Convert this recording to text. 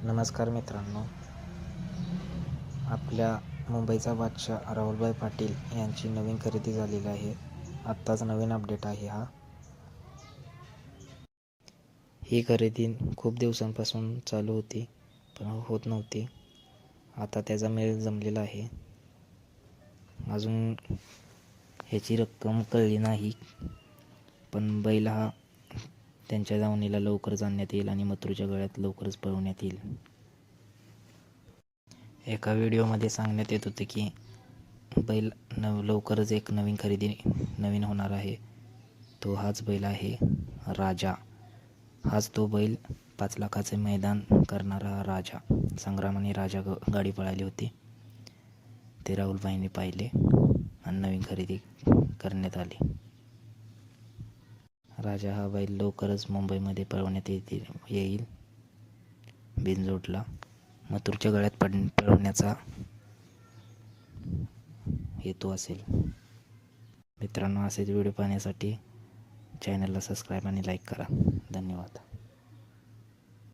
नमस्कार मित्रांनो. आपल्या मुंबईचा बादशाह राहुलभाई पाटील यांची नवीन खरेदी झालेली आहे. आत्ताच नवीन अपडेट आहे हा. ही खरेदी खूप दिवसांपासून चालू होती पण होत नव्हती. आता त्याचा मेळ जमलेला आहे. अजून ह्याची रक्कम कळली नाही पण बैल हा त्यांच्या दावणीला लवकरच आणण्यात येईल आणि मथुरच्या गळ्यात लवकरच पळवण्यात येईल. एका व्हिडिओमध्ये सांगण्यात येत होते की बैल नव लवकरच एक नवीन खरेदी नवीन होणार आहे. तो हाच बैल आहे राजा. हाच तो बैल पाच लाखाचे मैदान करणारा राजा. संग्रामाने राजा ग गाडी पळाली होती. ते राहुलबाईंनी पाहिले आणि नवीन खरेदी करण्यात आली. राजा हा बैल लवकरच मुंबईमध्ये पळवण्यात येतील येईल. बिनजोडला. मथुरच्या गळ्यात पड पळवण्याचा हेतू असेल. मित्रांनो असेच व्हिडिओ पाहण्यासाठी चॅनलला सबस्क्राईब आणि लाईक करा. धन्यवाद.